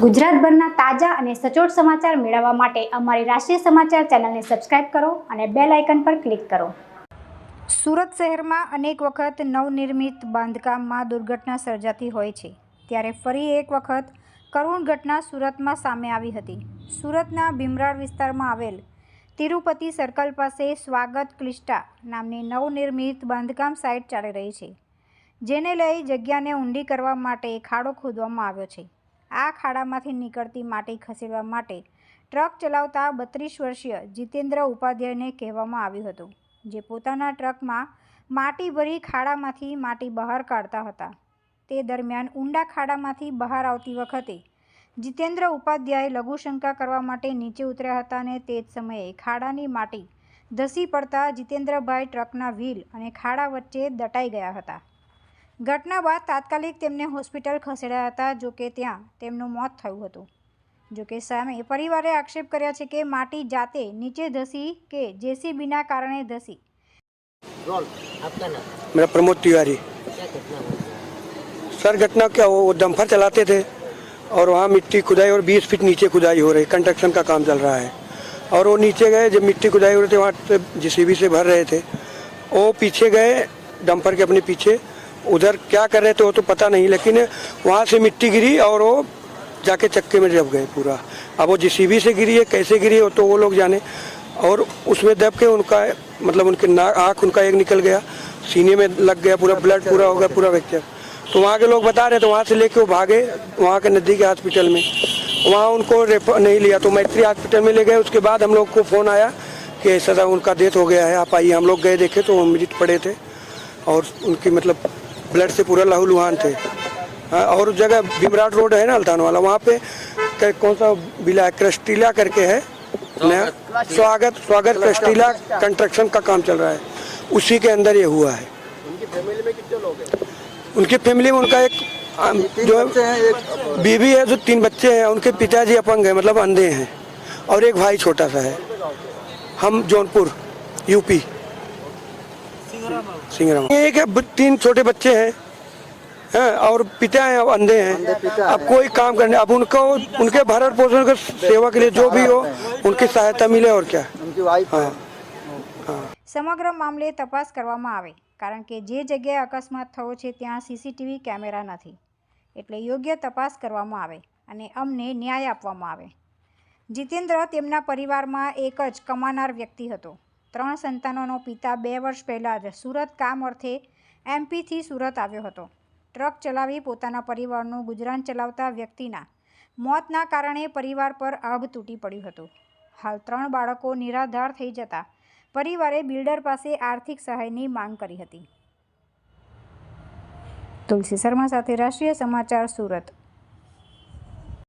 ગુજરાતભરના તાજા અને સચોટ સમાચાર મેળવવા માટે અમારી રાષ્ટ્રીય સમાચાર ચેનલને સબસ્ક્રાઇબ કરો અને બેલ આઇકન પર ક્લિક કરો. સુરત શહેરમાં અનેક વખત નવનિર્મિત બાંધકામમાં દુર્ઘટના સર્જાતી હોય છે. ત્યારે ફરી એક વખત કરુણ ઘટના સુરતમાં સામે આવી હતી. સુરતના ભીમરાળ વિસ્તારમાં આવેલ તિરુપતિ સર્કલ પાસે સ્વાગત ક્લિસ્ટા નામની નવનિર્મિત બાંધકામ સાઇટ ચાલી રહી છે. જેને લઈ જગ્યાને ઊંડી કરવા માટે ખાડો ખોદવામાં આવ્યો છે. આ ખાડામાંથી નીકળતી માટી ખસેડવા માટે ટ્રક ચલાવતા બત્રીસ વર્ષીય જીતેન્દ્ર ઉપાધ્યાયને કહેવામાં આવ્યું હતું, જે પોતાના ટ્રકમાં માટી ભરી ખાડામાંથી માટી બહાર કાઢતા હતા. તે દરમિયાન ઊંડા ખાડામાંથી બહાર આવતી વખતે જીતેન્દ્ર ઉપાધ્યાય લઘુશંકા કરવા માટે નીચે ઉતર્યા હતા અને તે જ સમયે ખાડાની માટી ધસી પડતા જીતેન્દ્રભાઈ ટ્રકના વ્હીલ અને ખાડા વચ્ચે દટાઈ ગયા હતા. ઘટના બાદ તાત્કાલિક તેમને હોસ્પિટલ ખસેડાયા હતા જો કે ત્યાં તેમનું મોત થયું હતું જો કે સામે પરિવારે આક્ષેપ કર્યા છે કે માટી જાતે નીચે ધસી કે જેસીબીના કારણે ધસી रोल आपका नाम मेरा प्रमोद तिवारी क्या घटना हुई सर घटना क्या हो वो डंफर चलाते थे और वहाँ मिट्टी खुदाई और 20 फीट नीचे खुदाई हो रही कंस्ट्रक्शन का काम चल रहा है और वो नीचे गए जब मिट्टी खुदाई हो रही थी वहाँ जेसीबी से भर रहे थे वो पीछे गए डंपर के अपने पीछे उधर क्या कर रहे थे वो तो पता नहीं, लेकिन वहाँ से मिट्टी गिरी और वो जाके चक्के में दब गए पूरा। अब वो जेसीबी से गिरी है, कैसे गिरी है तो वो लोग जाने। और उसमें दब के उनका मतलब उनके ना, आँख उनका एक निकल गया। सीने में लग गया पूरा, ब्लड पूरा हो गया, पूरा फ्रैक्चर तो वहाँ के लोग बता रहे थे, वहाँ से लेके वो भागे, वहाँ के नदी के हॉस्पिटल में। वहाँ उनको रेफर नहीं लिया तो मैत्री हॉस्पिटल में ले गए। उसके बाद हम लोग को फ़ोन आया कि ऐसा उनका डेथ हो गया है, आप आइए। हम लोग गए, देखे तो वो मृत पड़े थे। और उनकी मतलब ब्लड से पूरा लहूलुहान थे। हाँ, और उस जगह भीमराट रोड है ना अल्तान वाला वहाँ पे कौन सा बिला क्रस्टीला करके है। नया स्वागत स्वागत क्रिस्टीला कंस्ट्रक्शन का काम चल रहा है। उसी के अंदर ये हुआ है। उनकी फैमिली में कितने लोग हैं? उनकी फैमिली में उनका एक जो है बीवी है जो तीन बच्चे हैं उनके पिताजी अपंग है मतलब अंधे हैं। और एक भाई छोटा सा है। हम जौनपुर यूपी। सिंगराम एक है ब- तीन छोटे बच्चे हैं हैं, और पिता हैं अब अंधे हैं अब कोई काम करने अब उनको उनके भरण पोषण के सेवा के लिए जो भी हो उनकी सहायता मिले और क्या हाँ સમગ્ર મામલે તપાસ કરવામાં આવે કારણ કે જે જગ્યાએ અકસ્માત થયો છે ત્યાં સીસીટીવી કેમેરા નથી એટલે યોગ્ય તપાસ કરવામાં આવે અને અમને ન્યાય આપવામાં આવે જીતેન્દ્ર તેમના પરિવારમાં એક જ કમાનાર વ્યક્તિ હતો ત્રણ સંતાનોનો પિતા બે વર્ષ પહેલાં જ સુરત કામ અર્થે એમપીથી સુરત આવ્યો હતો. ટ્રક ચલાવી પોતાના પરિવારનું ગુજરાન ચલાવતા વ્યક્તિના મોતના કારણે પરિવાર પર આભ તૂટી પડ્યું હતું. હાલ ત્રણ બાળકો નિરાધાર થઈ જતા પરિવારે બિલ્ડર પાસે આર્થિક સહાયની માંગ કરી હતી. તુલસી શર્મા સાથે રાષ્ટ્રીય સમાચાર સુરત.